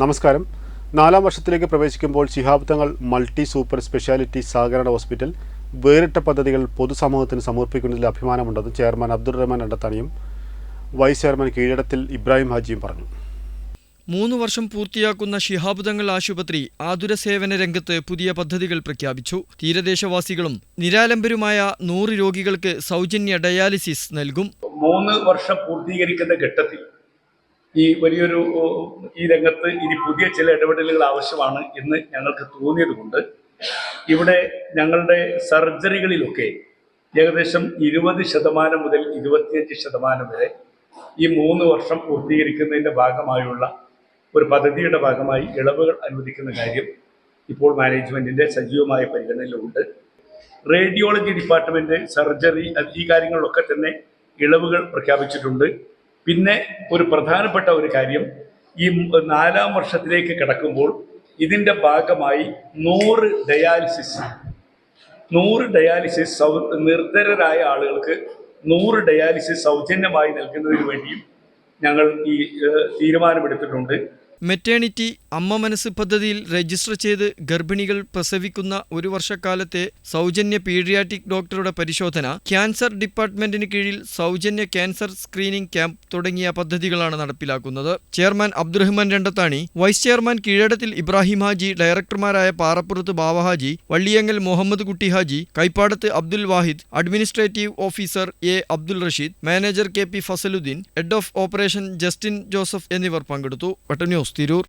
നമസ്കാരം. നാലാം വർഷത്തിലേക്ക് പ്രവേശിക്കുമ്പോൾ Shihab Thangal multi super speciality സഹകരണ ഹോസ്പിറ്റൽ വേറിട്ട പദ്ധതികൾ പൊതുസമൂഹത്തിന് സമർപ്പിക്കുന്നതിൽ അഭിമാനമുണ്ടെന്ന് ചെയർമാൻ അബ്ദുൾ റഹ്മാൻ എണ്ടത്താണിയും വൈസ് ചെയർമാൻ കീഴടത്തിൽ ഇബ്രാഹിം ഹാജിയും പറഞ്ഞു. മൂന്ന് വർഷം പൂർത്തിയാക്കുന്ന ശിഹാബുദങ്ങൾ ആശുപത്രി ആതുര സേവന രംഗത്ത് പുതിയ പദ്ധതികൾ പ്രഖ്യാപിച്ചു. തീരദേശവാസികളും നിരാലംബരുമായ നൂറ് രോഗികൾക്ക് സൗജന്യ ഡയാലിസിസ് നൽകും. മൂന്ന് വർഷം പൂർത്തീകരിക്കുന്ന ഘട്ടത്തിൽ ഈ വലിയൊരു ഈ രംഗത്ത് ഇനി പുതിയ ചില ഇടപെടലുകൾ ആവശ്യമാണ് എന്ന് ഞങ്ങൾക്ക് തോന്നിയതുകൊണ്ട് ഇവിടെ ഞങ്ങളുടെ സർജറികളിലൊക്കെ ഏകദേശം ഇരുപത് ശതമാനം മുതൽ ഇരുപത്തിയഞ്ച് ശതമാനം വരെ ഈ മൂന്ന് വർഷം പൂർത്തീകരിക്കുന്നതിന്റെ ഭാഗമായുള്ള ഒരു പദ്ധതിയുടെ ഭാഗമായി ഇളവുകൾ അനുവദിക്കുന്ന കാര്യം ഇപ്പോൾ മാനേജ്മെന്റിന്റെ സജീവമായ പരിഗണനയിലുണ്ട്. റേഡിയോളജി ഡിപ്പാർട്ട്മെന്റ് സർജറി ഈ കാര്യങ്ങളിലൊക്കെ തന്നെ ഇളവുകൾ പ്രഖ്യാപിച്ചിട്ടുണ്ട്. പിന്നെ ഒരു പ്രധാനപ്പെട്ട ഒരു കാര്യം ഈ നാലാം വർഷത്തിലേക്ക് കിടക്കുമ്പോൾ ഇതിന്റെ ഭാഗമായി നൂറ് ഡയാലിസിസ് നൂറ് ഡയാലിസിസ് സൗ നിർധരരായ ആളുകൾക്ക് നൂറ് ഡയാലിസിസ് സൗജന്യമായി നൽകുന്നതിന് വേണ്ടിയും ഞങ്ങൾ ഈ തീരുമാനമെടുത്തിട്ടുണ്ട്. മെറ്റേണിറ്റി അമ്മ മനസ്സ് പദ്ധതിയിൽ രജിസ്റ്റർ ചെയ്ത് ഗർഭിണികൾ പ്രസവിക്കുന്ന ഒരു വർഷക്കാലത്തെ സൗജന്യ പീഡിയാട്രിക് ഡോക്ടറുടെ പരിശോധന ക്യാൻസർ ഡിപ്പാർട്ട്മെന്റിന് കീഴിൽ സൗജന്യ ക്യാൻസർ സ്ക്രീനിംഗ് ക്യാമ്പ് തുടങ്ങിയ പദ്ധതികളാണ് നടപ്പിലാക്കുന്നത്. Chairman Abdurahman Randathani vice chairman Keezhadathil Ibrahim Haji ഡയറക്ടർമാരായ Parappurath Bava Haji Valliyangal Muhammad Kutty Haji Kaipadath Abdul Wahid administrative officer A Abdul Rasheed manager K P Fazaluddin head of operation Justin Joseph എന്നിവർ പങ്കെടുത്തു. വട്ടം news Tirur.